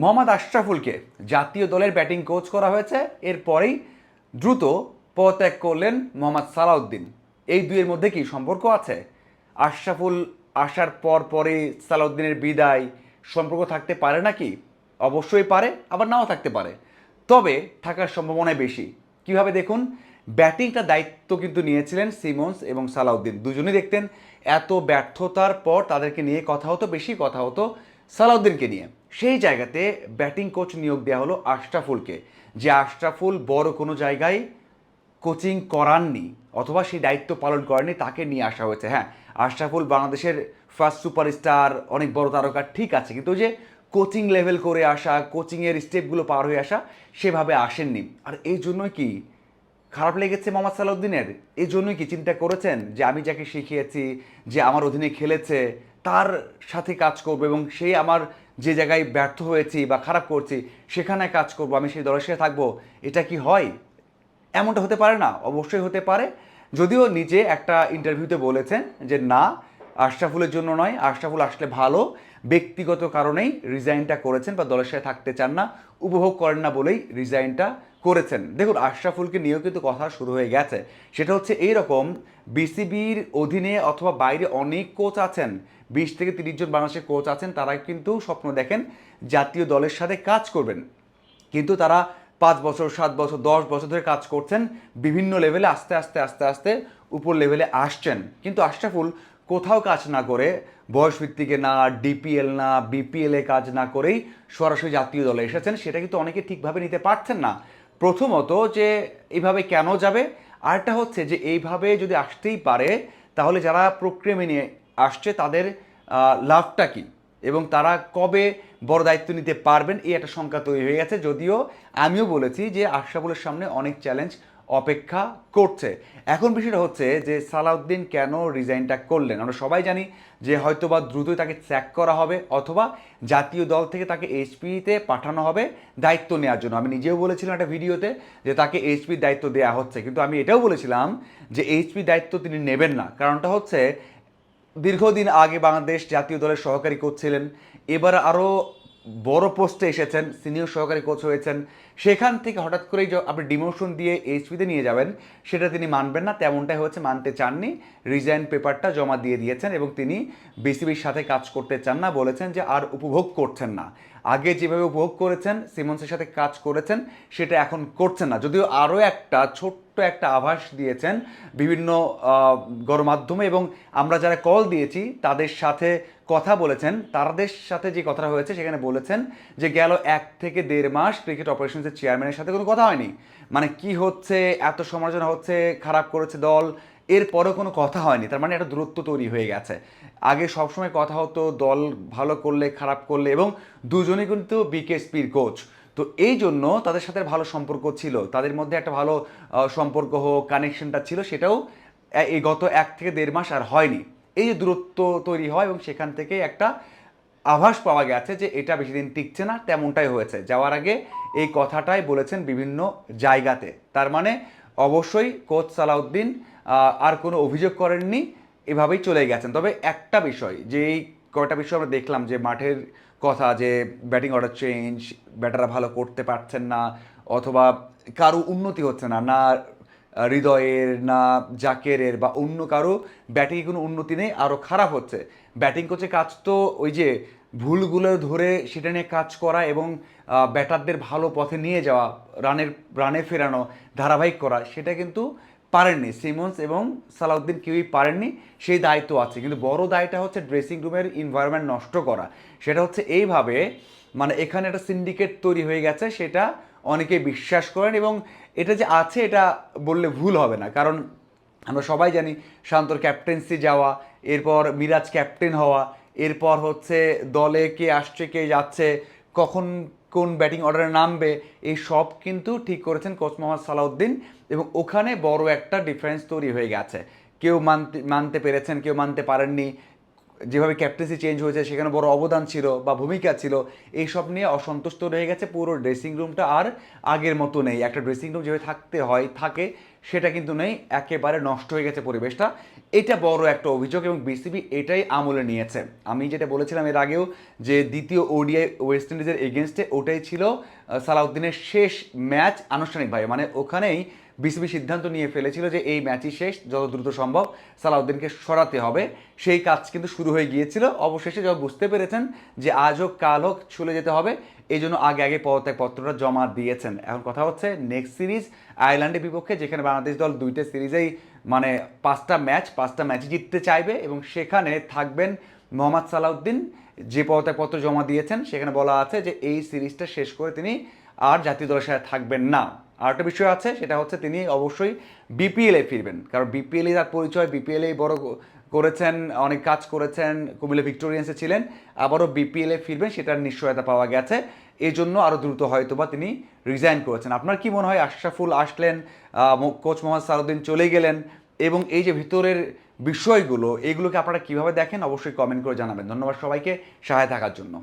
মোহাম্মদ আশরাফুলকে জাতীয় দলের batting coach করা হয়েছে। এরপরেই দ্রুত পদত্যাগ করলেন মোহাম্মদ সালাউদ্দিন। এই দুইয়ের মধ্যে কি সম্পর্ক আছে? আশরাফুল আসার পর পরে সালাউদ্দিনের বিদায় সম্পর্ক থাকতে পারে নাকি? অবশ্যই পারে, আবার নাও থাকতে পারে। তবে থাকার সম্ভাবনা বেশি। কীভাবে দেখুন, ব্যাটিংটা দায়িত্ব কিন্তু নিয়েছিলেন সিমন্স এবং সালাউদ্দিন। দুজনেই দেখতেন, এত ব্যর্থতার পর তাদেরকে নিয়ে কথা হতো, বেশি কথা হতো সালাউদ্দিনকে নিয়ে। সেই জায়গাতে ব্যাটিং কোচ নিয়োগ দেওয়া হলো আশরাফুলকে। যে আশরাফুল বড় কোনো জায়গায় কোচিং করাননি অথবা সেই দায়িত্ব পালন করেননি, তাকে নিয়ে আসা হয়েছে। হ্যাঁ আশরাফুল বাংলাদেশের ফার্স্ট সুপারস্টার অনেক বড় তারকা, ঠিক আছে। কিন্তু যে কোচিং লেভেল করে আসা কোচিংয়ের স্টেপগুলো পার হয়ে আসা, সেভাবে আসেননি। আর এই জন্যই কি খারাপ লেগেছে মোহাম্মদ সালাউদ্দিনের? এই জন্যই কি চিন্তা করেছেন যে আমি যাকে শিখিয়েছি, যে আমার অধীনে খেলেছে, তার সাথে কাজ করব এবং সেই আমার যে জায়গায় ব্যর্থ হয়েছি বা খারাপ করছি, সেখানে কাজ করব, আমি সেই দলের সাথে থাকব, এটা কি হয়? এমনটা হতে পারে না? অবশ্যই হতে পারে। যদিও নিজে একটা ইন্টারভিউতে বলেছেন যে, না, আশরাফুলের জন্য নয়। আশরাফুল আসলে ভালো। ব্যক্তিগত কারণেই রিজাইনটা করেছেন বা দলের সাথে থাকতে চান না। উপভোগ করেন না বলেই রিজাইনটা করেছেন। দেখুন আশরাফুলকে নিয়েও কিন্তু কথা শুরু হয়ে গেছে। সেটা হচ্ছে এই রকম বিসিবির অধীনে অথবা বাইরে অনেক কোচ আছেন, বিশ থেকে তিরিশ জন বাংলাদেশের কোচ আছেন, তারা কিন্তু স্বপ্ন দেখেন জাতীয় দলের সাথে কাজ করবেন। কিন্তু তারা পাঁচ বছর, সাত বছর, দশ বছর ধরে কাজ করছেন, বিভিন্ন লেভেলে আস্তে আস্তে আস্তে আস্তে উপর লেভেলে আসছেন। কিন্তু আশরাফুল কোথাও কাজ না করে বয়স ভিত্তিকে না, ডিপিএল না, বিপিএলে কাজ না করেই সরাসরি জাতীয় দলে এসেছেন, সেটা কিন্তু অনেকে ঠিকভাবে নিতে পারছেন না। প্রথমত যে এইভাবে কেন যাবে আরটা হচ্ছে যে এইভাবে যদি আসতেই পারে, তাহলে যারা প্রক্রিয়া মেনে আসছে, তাদের লাভটা কী? এবং তারা কবে বড় দায়িত্ব নিতে পারবেন, এই একটা সংখ্যা তৈরি হয়ে গেছে। যদিও আমিও বলেছি যে আশরাফুলের সামনে অনেক চ্যালেঞ্জ অপেক্ষা করছে। এখন বিষয়টা হচ্ছে যে সালাউদ্দিন কেন রিজাইনটা করলেন? আমরা সবাই জানি যে হয়তোবা দ্রুতই তাকে চ্যাক করা হবে অথবা জাতীয় দল থেকে তাকে এইচপিতে পাঠানো হবে দায়িত্ব নেওয়ার জন্য। আমি নিজেও বলেছিলাম একটা ভিডিওতে যে তাকে এইচপির দায়িত্ব দেওয়া হচ্ছে। কিন্তু আমি এটাও বলেছিলাম যে এইচপি দায়িত্ব তিনি নেবেন না। কারণটা হচ্ছে দীর্ঘদিন আগে বাংলাদেশ জাতীয় দলের সহকারী কোচ ছিলেন। এবার আরও বড় পোস্টে এসেছেন সিনিয়র সহকারী কোচ হয়েছেন। সেখান থেকে হঠাৎ করেই আপনি ডিমোশন দিয়ে এইচপিতে নিয়ে যাবেন, সেটা তিনি মানবেন না, তেমনটাই হচ্ছে মানতে চাননি। রিজাইন পেপারটা জমা দিয়ে দিয়েছেন এবং তিনি বিসিবির সাথে কাজ করতে চান না, বলেছেন যে আর উপভোগ করছেন না। আগে যেভাবে উপভোগ করেছেন, সিমন্সের সাথে কাজ করেছেন, সেটা এখন করছেন না। যদিও আরও একটা ছোট্ট একটা আভাস দিয়েছেন বিভিন্ন গণমাধ্যমে এবং আমরা যারা কল দিয়েছি, তাদের সাথে কথা বলেছেন। তাদের সাথে যে কথাটা হয়েছে, সেখানে বলেছেন যে গেল এক থেকে দেড় মাস ক্রিকেট অপারেশনসের চেয়ারম্যানের সাথে কোনো কথা হয়নি। মানে কি হচ্ছে, এত সমালোচনা হচ্ছে, খারাপ করেছে দল, এরপরেও কোনো কথা হয়নি। তার মানে একটা দূরত্ব তৈরি হয়ে গেছে। আগে সবসময় কথা হতো, দল ভালো করলে, খারাপ করলে, এবং দুজনেই কিন্তু বিকেএসপির কোচ তো এই জন্য তাদের সাথে ভালো সম্পর্ক ছিল। তাদের মধ্যে একটা ভালো সম্পর্ক হোক কানেকশনটা ছিল, সেটাও এই গত এক থেকে দেড় মাস আর হয়নি। এই যে দূরত্ব তৈরি হয়, এবং সেখান থেকে একটা আভাস পাওয়া গেছে যে এটা বেশি দিন টিকছে না, তেমনটাই হয়েছে। যাওয়ার আগে এই কথাটাই বলেছেন বিভিন্ন জায়গাতে। তার মানে অবশ্যই কোচ সালাউদ্দিন আর কোনো অভিযোগ করেননি, এভাবেই চলে গেছেন। তবে একটা বিষয় যে এই কয়টা বিষয় আমরা দেখলাম যে মাঠের কথা, যে ব্যাটিং অর্ডার চেঞ্জ, ব্যাটাররা ভালো করতে পারছেন না, অথবা কারও উন্নতি হচ্ছে না না হৃদয়ের না জাকেরের বা অন্য কারও ব্যাটিংয়ে কোনো উন্নতি নেই আরও খারাপ হচ্ছে। ব্যাটিং কোচের কাজ তো ওই যে ভুলগুলো ধরে সেটা নিয়ে কাজ করা এবং ব্যাটারদের ভালো পথে নিয়ে যাওয়া, রানের, রানে ফেরানো, ধারাবাহিক করা, সেটা কিন্তু পারেননি। সিমন্স এবং সালাউদ্দিন কেউই পারেননি, সেই দায়িত্ব আছে। কিন্তু বড় দায়টা হচ্ছে ড্রেসিং রুমের এনভায়রনমেন্ট নষ্ট করা। সেটা হচ্ছে এইভাবে মানে এখানে একটা সিন্ডিকেট তৈরি হয়ে গেছে, সেটা অনেকে বিশ্বাস করেন এবং এটা যে আছে, এটা বললে ভুল হবে না। কারণ আমরা সবাই জানি শান্তর ক্যাপ্টেন্সি যাওয়া, এরপর মিরাজ ক্যাপ্টেন হওয়া, এরপর হচ্ছে দলে কে আসছে, কে যাচ্ছে, কখন কোন ব্যাটিং অর্ডারে নামবে, এই সব কিন্তু ঠিক করেছেন কোচ মোহাম্মদ সালাউদ্দিন এবং ওখানে বড় একটা ডিফারেন্স তৈরি হয়ে গেছে। কেউ মানতে মানতে পেরেছেন, কেউ মানতে পারেননি যেভাবে ক্যাপ্টেন্সি চেঞ্জ হয়েছে, সেখানে বড় অবদান ছিল বা ভূমিকা ছিল এইসব নিয়ে অসন্তুষ্ট রয়ে গেছে পুরো ড্রেসিং রুমটা আর আগের মতো নেই। একটা ড্রেসিং রুম যেভাবে থাকতে হয়, থাকে, সেটা কিন্তু নেই, একেবারে নষ্ট হয়ে গেছে পরিবেশটা। এটা বড় একটা অভিযোগ এবং বিসিবি এটাই আমলে নিয়েছে। আমি যেটা বলেছিলাম এর আগেও যে দ্বিতীয় ওডিআই ওয়েস্ট ইন্ডিজের এগেনস্টে ওটাই ছিল সালাউদ্দিনের শেষ ম্যাচ আনুষ্ঠানিকভাবে মানে ওখানেই বিসিবি সিদ্ধান্ত নিয়ে ফেলেছিল যে এই ম্যাচই শেষ, যত দ্রুত সম্ভব সালাউদ্দিনকে সরাতে হবে। সেই কাজ কিন্তু শুরু হয়ে গিয়েছিল। অবশেষে যখন বুঝতে পেরেছেন যে আজ হোক, কাল হোক, চলে যেতে হবে এই জন্য আগে আগে পদত্যাগপত্রটা জমা দিয়েছেন। এখন কথা হচ্ছে নেক্সট সিরিজ আয়ারল্যান্ডের বিপক্ষে, যেখানে বাংলাদেশ দল দুইটা সিরিজেই মানে পাঁচটা ম্যাচ, পাঁচটা ম্যাচই জিততে চাইবে এবং সেখানে থাকবেন মোহাম্মদ সালাউদ্দিন। যে পদত্যাগপত্র জমা দিয়েছেন, সেখানে বলা আছে যে এই সিরিজটা শেষ করে তিনি আর জাতীয় দলের সাথে থাকবেন না। আর একটা বিষয় আছে, সেটা হচ্ছে তিনি অবশ্যই বিপিএলে ফিরবেন। কারণ বিপিএলে তার পরিচয় বিপিএলেই বড় করেছেন, অনেক কাজ করেছেন, কুমিল্লা ভিক্টোরিয়ান্সে ছিলেন, আবারও বিপিএলে ফিরবেন, সেটার নিশ্চয়তা পাওয়া গেছে। এই জন্য আরও দ্রুত হয়তোবা তিনি রিজাইন করেছেন। আপনার কি মনে হয়, আশরাফুল আসলেন কোচ মোহাম্মদ সারুদ্দিন চলে গেলেন, এবং এই যে ভিতরের বিষয়গুলো এগুলোকে আপনারা কীভাবে দেখেন অবশ্যই কমেন্ট করে জানাবেন। ধন্যবাদ সবাইকে সহায় থাকার জন্য।